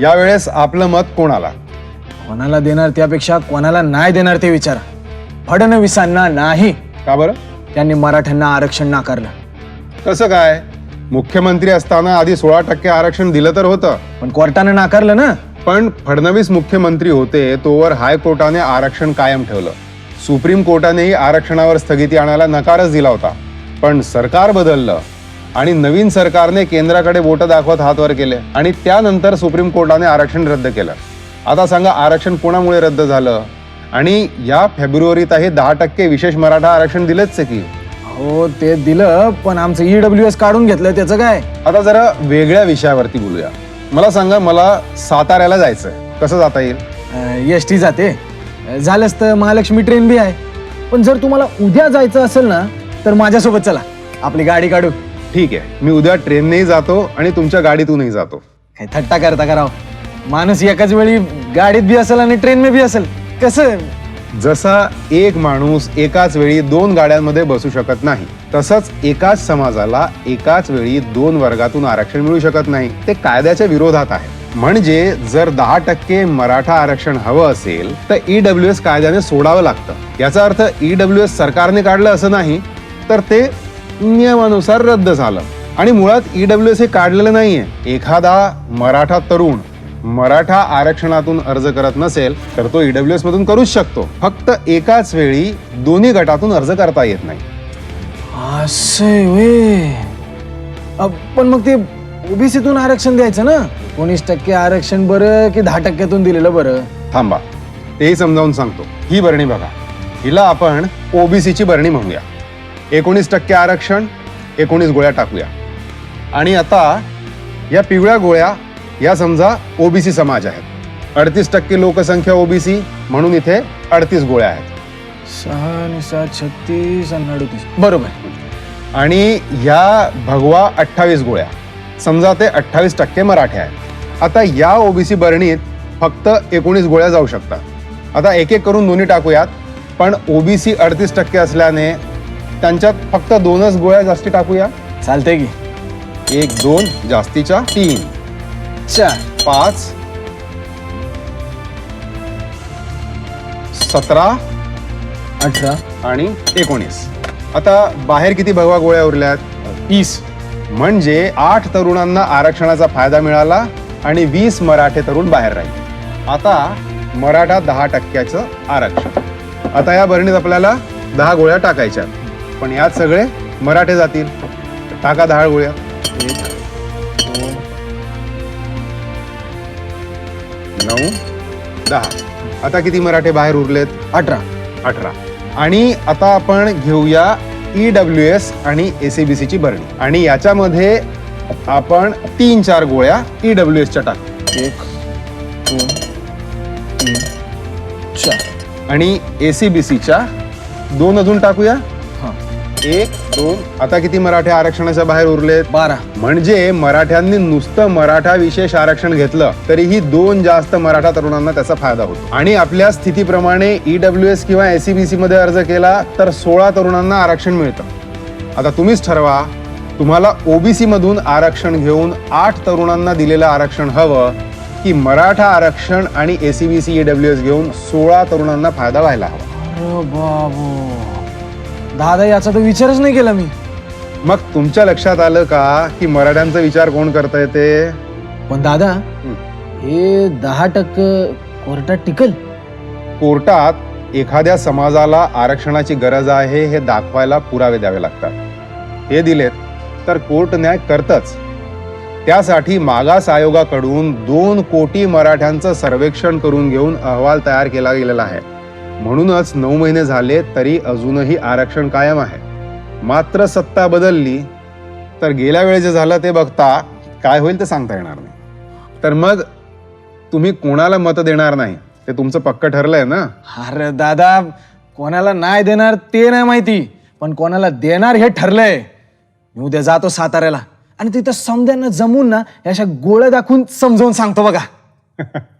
यावेळेस आपलं मत कोणाला? कोणाला देणार त्यापेक्षा कोणाला नाही देणार ते विचारा? फडणवीसांना नाही. का बरं? त्यांनी मराठ्यांना आरक्षण नाकारलं. कसं काय? मुख्यमंत्री असताना आधी सोळा टक्के आरक्षण दिलं तर होतं. पण कोर्टानं नाकारलं ना. पण फडणवीस मुख्यमंत्री होते तोवर हायकोर्टाने आरक्षण कायम ठेवलं. सुप्रीम कोर्टानेही आरक्षणावर स्थगिती आणायला नकारच दिला होता. पण सरकार बदललं. आणि नवीन सरकारने केंद्राकडे बोट दाखवत हात वर केले आणि त्यानंतर सुप्रीम कोर्टाने आरक्षण रद्द केलं. आता सांगा आरक्षण कोणामुळे रद्द झालं? आणि या फेब्रुवारीतही दहा टक्के विशेष मराठा आरक्षण दिलेच आहे की? हो ते दिलं पण आमचं ईडब्ल्यू एस काढून घेतलं त्याचं काय? आता जरा वेगळ्या विषयावरती बोलूया. मला सांगा मला साताऱ्याला जायचंय. कसं जाता येईल? एस टी जाते. झालंच तर महालक्ष्मी ट्रेन बी आहे. पण जर तुम्हाला उद्या जायचं असेल ना तर माझ्यासोबत चला. आपली गाडी काढू. ठीक आहे. मी उद्या ट्रेननेही जातो आणि तुमच्या गाडीतूनही जातो. काय थट्टा करता कराव माणूस एकाच वेळी गाडीत बी असेल आणि ट्रेन बी असेल. कसं? जसा एक माणूस एकाच वेळी दोन गाड्यांमध्ये बसू शकत नाही तसंच एकाच समाजाला एकाच वेळी दोन वर्गातून आरक्षण मिळू शकत नाही. ते कायद्याच्या विरोधात आहे. म्हणजे जर दहा टक्के मराठा आरक्षण हवं असेल तर ईडब्ल्यू एस कायद्याने सोडावं लागतं. याचा अर्थ ईडब्ल्यू एस सरकारने काढलं असं नाही तर ते नियमानुसार रद्द झालं. आणि मुळात ईडब्ल्यू एस हे काढलेलं नाहीये. एखादा मराठा तरुण मराठा आरक्षणातून अर्ज करत नसेल तर तो ईडब्ल्यू एस मधून करूच शकतो. फक्त एकाच वेळी दोन्ही गटातून अर्ज करता येत नाही. असे वे. पण मग ते ओबीसीतून आरक्षण द्यायचं ना? एकोणीस टक्के आरक्षण बरं की दहा टक्क्यातून दिलेलं बरं? थांबा. तेही समजावून सांगतो. ही बरणी बघा. हिला आपण ओबीसीची बरणी म्हणूया. एकोणीस टक्के आरक्षण एकोणीस गोळ्या टाकूया. आणि आता या पिवळ्या गोळ्या या समजा ओबीसी समाज आहेत. अडतीस टक्के लोकसंख्या ओबीसी म्हणून इथे अडतीस गोळ्या आहेत. सहा आणि सात छत्तीस आणि अडतीस. बरोबर. आणि ह्या भगवा अठ्ठावीस गोळ्या समजा ते अठ्ठावीस टक्के मराठे आहेत. आता या ओबीसी बरणीत फक्त एकोणीस गोळ्या जाऊ शकतात. आता एक एक करून दोन्ही टाकूयात पण ओबीसी अडतीस टक्के असल्याने त्यांच्यात फक्त दोनच गोळ्या जास्ती टाकूया. चालतंय की. एक दोन जास्तीच्या तीन. चार. पाच. सतरा. अठरा. आणि एकोणीस. आता बाहेर किती भगवा गोळ्या उरल्यात? वीस म्हणजे आठ तरुणांना आरक्षणाचा फायदा मिळाला आणि वीस मराठे तरुण बाहेर राहिले. आता मराठा दहा टक्क्याचं आरक्षण. आता या भरणीत आपल्याला दहा गोळ्या टाकायच्या पण यात सगळे मराठे जातील. टाका दहा गोळ्या. एक दोन नऊ दहा. आता किती मराठे बाहेर उरलेत? अठरा. अठरा. आणि आता आपण घेऊया ई डब्ल्यू एस आणि एसीबीसी ची भरणी. आणि याच्यामध्ये आपण तीन चार गोळ्या ई डब्ल्यू एसच्या टाक. एक दोन तीन चार. आणि एसीबीसीच्या दोन अजून टाकूया. एक दोन. आता किती मराठे आरक्षणाच्या बाहेर उरलेत? बारा. म्हणजे मराठ्यांनी नुसतं मराठा विशेष आरक्षण घेतलं तरीही दोन जास्त मराठा तरुणांना त्याचा फायदा होतो. आणि आपल्या स्थितीप्रमाणे ईडब्ल्यू एस किंवा एसीबीसी मध्ये अर्ज केला तर सोळा तरुणांना आरक्षण मिळतं. आता तुम्हीच ठरवा तुम्हाला ओबीसी मधून आरक्षण घेऊन आठ तरुणांना दिलेलं आरक्षण हवं की मराठा आरक्षण आणि एसीबीसी ईडब्ल्यू एस घेऊन सोळा तरुणांना फायदा व्हायला हवा. दादा याचा तर विचारच नाही केला मी. मग तुमच्या लक्षात आलं का की मराठ्यांचा विचार कोण करताय ते? पण दादा हे. दहा टक्के कोर्टात टिकल. कोर्टात एखाद्या समाजाला आरक्षणाची गरज आहे हे दाखवायला पुरावे द्यावे लागतात. हे दिलेत तर कोर्ट न्याय करतच. त्यासाठी मागास आयोगाकडून दोन कोटी मराठ्यांचं सर्वेक्षण करून घेऊन अहवाल तयार केला गेलेला आहे. म्हणूनच नऊ महिने झाले तरी अजूनही आरक्षण कायम आहे. मात्र सत्ता बदलली तर गेल्या वेळी जे झालं ते बघता काय होईल ते सांगता येणार नाही. तर मग तुम्ही कोणाला मत देणार नाही? ते तुमचं पक्क ठरलंय ना? अरे दादा कोणाला नाही देणार ते नाही माहिती पण कोणाला देणार हे ठरलंय. मी उद्या जातो साताऱ्याला. आणि तिथं समद्यांना जमून ना या अशा गोळ्या दाखवून समजावून सांगतो बघा.